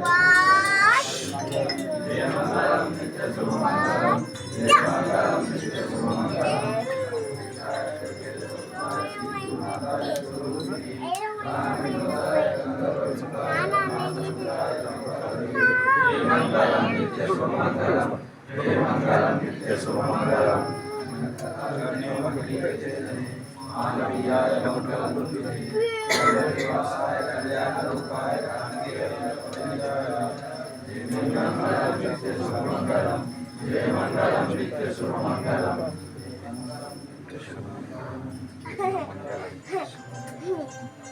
Wow. నిత్య శుభమంగళం జయ మంగళం నిత్య శుభమంగళం Thank you.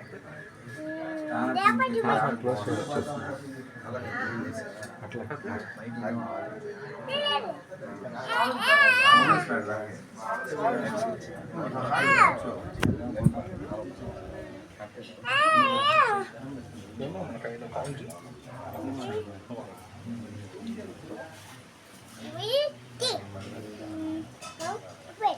Wait.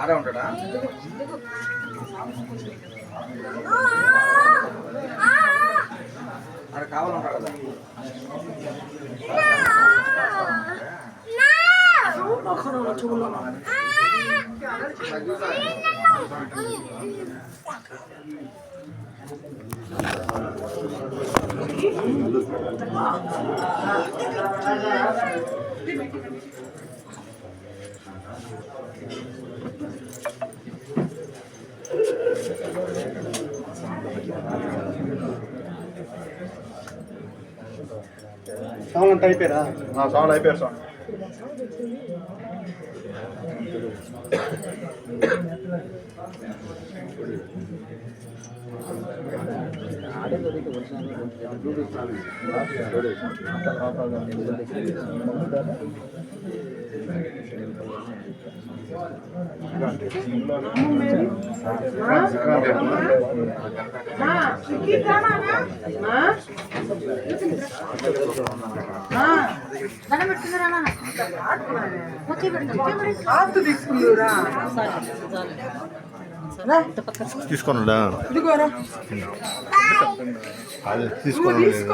ఆడే ఉంటాడా ఆడ కావాలంటాడు కదా సాంగ్ అంతా అయిపోయారా? సాంగ్ అయిపోయారు సాంగ్ ఆత్తు అది నువ్వు తీసుకున్నాడు తీసుకోను తీసుకో.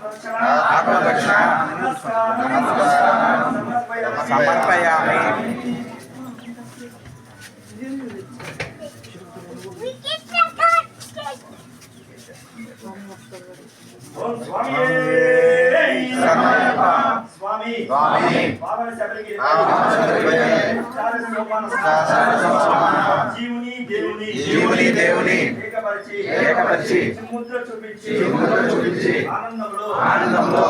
ఆత్మదక్షిణ సమర్పయామి శరణమయ్యప్ప జీవుని దేవుని జీవుని దేవుని ఏక ఏకపరిచి ముద్ర చూపించి ముద్ర చూపించి ఆనందంలో ఆనందంలో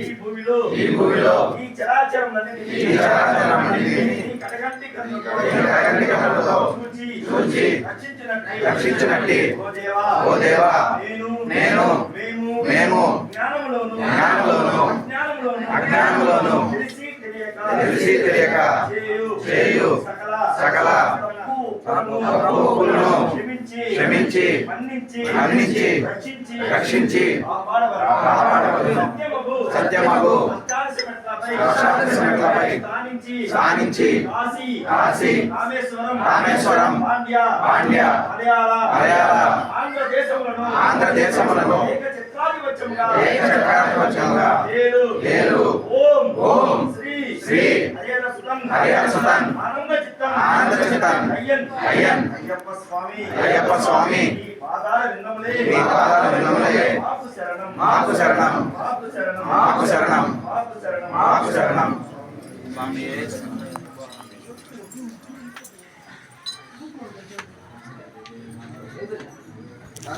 ఈ భూమిలో ఈ భూమిలో కడగంటి కన్నుతో రక్షించినట్టి. రక్షించినట్టి. ఓ దేవా ఓ దేవా నేను నేను మేము మేము జ్ఞానములోను జ్ఞానములోను అజ్ఞానములోను తెలిసి తెలియక చేయు సకల సకల తప్పు తప్పు తప్పులను క్షమించి మన్నించి రక్షించి కాపాడవలెను. సత్యమగు సత్యమగు స్థానించి కాశీ కాశీ రామేశ్వరం రామేశ్వరం పాండ్య పాండ్య మలయాళ మలయాళ ఆంధ్రదేశములను ఓం ఓం శ్రీ శ్రీ హరిహర సుతం హరిహర సుతం ఆనంద చిత్తం ఆనంద చిత్తం అయ్యన్ అయ్యన్ అయ్యప్ప స్వామి అయ్యప్ప స్వామి ఈ పాదాల విందములే మీ పాదాల విందములే మాకు శరణం మాకు శరణం మాకు శరణం మాకు శరణం మాకు శరణం. Mommy is.